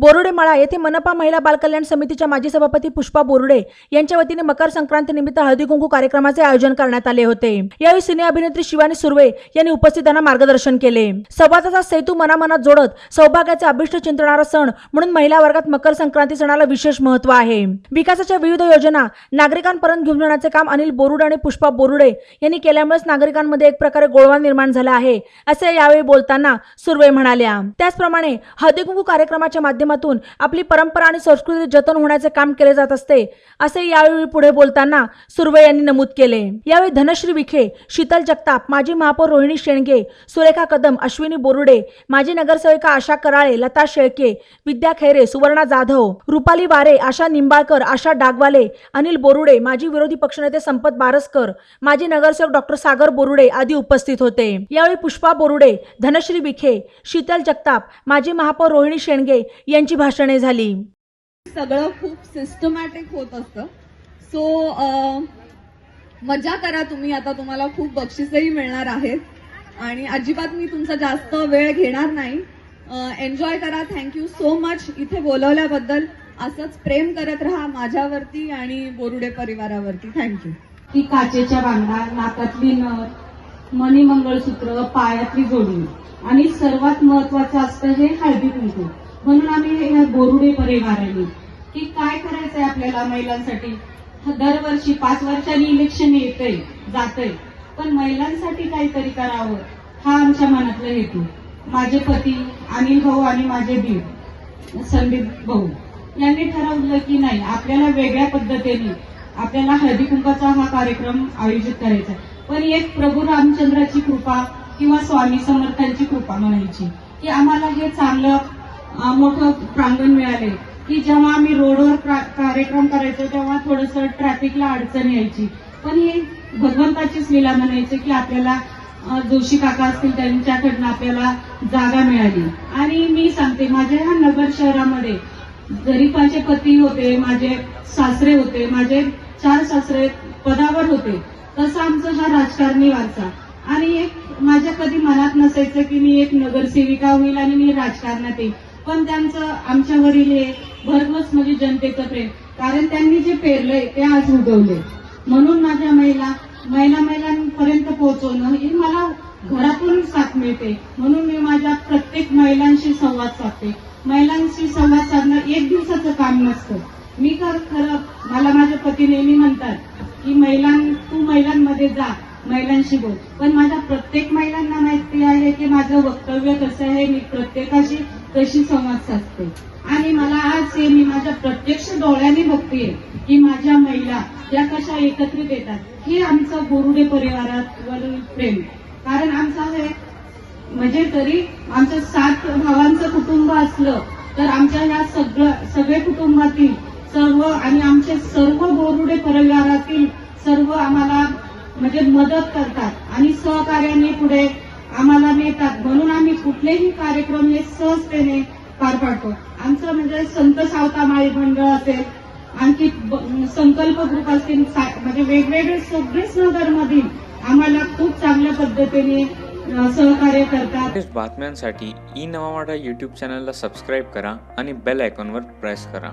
बोरुडे मळा येथे मनपा महिला बालकल्याण समितीच्या माजी सभापती पुष्पा बोरुडे यांच्या वतीने मकर संक्रांती निमित्त हळदी कुंकू कार्यक्रमाचे आयोजन करण्यात आले होते. यावेळी सिने अभिनेत्री शिवानी सुर्वे यांनी उपस्थितांना मार्गदर्शन केले. संवादाचा सेतू मनामनात जोडत सौभाग्याचे अभिष्ट चिंतणारा सण म्हणून महिला वर्गात मकर संक्रांती सणाला विशेष महत्त्व आहे. विकासाच्या विविध योजना नागरिकांपर्यंत घेऊन जाण्याचे काम अनिल बोरुड आणि पुष्पा बोरुडे यांनी केल्यामुळेच नागरिकांमध्ये एक प्रकारे गोळवा निर्माण झाला आहे असे यावेळी बोलताना सुर्वे म्हणाल्या. त्याचप्रमाणे हळदी कुंकू कार्यक्रमाच्या माध्यमातून आपली परंपरा आणि संस्कृती जतन होण्याचे काम केले जात असते असे यावेळी पुढे बोलताना सुर्वे यांनी नमूद केले. यावेळी धनश्री विखे शीतल जगताप माजी महापौर रोहिणी शेणगे सुरेखा कदम अश्विनी बोरुडे माजी नगरसेविका आशा कराळे लता शेळके विद्या खैरे सुवर्णा जाधव रुपाली वारे आशा निंबाळकर आशा डागवाले अनिल बोरुडे माजी विरोधी पक्षनेते संपत बारसकर माजी नगरसेवक डॉक्टर सागर बोरुडे आदी उपस्थित होते. यावेळी पुष्पा बोरुडे धनश्री विखे शीतल जगताप माजी महापौर रोहिणी शेणगे यांची भाषणे झाली. सगळं खूप सिस्टमॅटिक होत असतं. सो मजा करा तुम्ही. आता तुम्हाला खूप बक्षिसही मिळणार आहेत. आणि अजिबात मी तुमचा जास्त वेळ घेणार नाही. एन्जॉय करा. थँक्यू सो मच इथे बोलवल्याबद्दल असंच प्रेम करत राहा माझ्यावरती आणि बोरुडे परिवारावरती. थँक्यू ती काचेच्या बांगडा नाकातली नथ मणी मंगळसूत्र पायातली जोडी. आणि सर्वात महत्वाचं असतं हे हळदी कुंकू म्हणून आम्ही या बोरुडे परिवाराने की काय करायचंय आपल्याला महिलांसाठी? दरवर्षी पाच वर्षांनी इलेक्शन येतंय जातंय. पण महिलांसाठी काहीतरी करावं हा आमच्या मनातला हेतू. माझे पती अनिल भाऊ आणि माझे दीर संदीप भाऊ यांनी ठरवलं की नाही आपल्याला वेगळ्या पद्धतीने आपल्याला हळदी कुंकाचा हा कार्यक्रम आयोजित करायचा आहे. पण एक प्रभू रामचंद्राची कृपा किंवा स्वामी समर्थांची कृपा म्हणायची की आम्हाला हे चांगलं मोठं प्रांगण मिळाले की जेव्हा आम्ही रोडवर कार्यक्रम करायचो तेव्हा थोडस ट्रॅफिकला अडचण यायची. पण ही भगवंताचीच लीला म्हणायचे की आपल्याला जोशी काका असतील त्यांच्याकडनं आपल्याला जागा मिळाली. आणि मी सांगते माझ्या ह्या नगर शहरामध्ये जरी माझे पती होते माझे सासरे होते माझे चार सासरे पदावर होते. तसं आमचा हा राजकारणी वारसा. आणि एक माझ्या कधी मनात नसायचं की मी एक नगरसेविका होईल आणि मी राजकारणात येईल. पण त्यांचं आमच्यावरील हे भरघोस म्हणजे जनतेचं प्रेम. कारण त्यांनी जे पेरलंय ते आज उगवले म्हणून माझ्या महिला महिला महिलांपर्यंत पोहोचवणं ही मला घरातून साथ मिळते. म्हणून मी माझ्या प्रत्येक महिलांशी संवाद साधते. महिलांशी संवाद साधणं एक दिवसाचं काम नसतं. मी तर खरं मला माझे पती नेहमी म्हणतात की महिलां तू महिलांमध्ये जा महिलांशी बोल. पण माझ्या प्रत्येक महिलांना माहिती आहे की माझं वक्तव्य कसं आहे मी प्रत्येकाशी तशी संवाद साधते? आणि मला आज हे मी माझ्या प्रत्यक्ष डोळ्याने बघते की माझ्या महिला या कशा एकत्रित येतात हे आमचं बोरुडे परिवारावरील प्रेम कारण आमचं हे म्हणजे तरी आमचं सात भावांचं कुटुंब असलं तर आमच्या ह्या सगळं सगळे कुटुंबातील सर्व आणि आमचे सर्व बोरुडे परिवारातील सर्व आम्हाला म्हणजे मदत करतात आणि सहकार्याने पुढे आम्हाला मिळतात. म्हणून आम्ही कुठलेही कार्यक्रम हे सहजतेने पार पाडतो. आमचं म्हणजे संत सावता माळी मंडळ असेल आणखी संकल्प ग्रुप असतील म्हणजे वेगवेगळे सगळेच नगरमधील आम्हाला खूप चांगल्या पद्धतीने सहकार्य करतात. बातम्यांसाठी ई नवा मराठा यूट्यूब चॅनलला सबस्क्राईब करा आणि बेल आयकॉनवर प्रेस करा.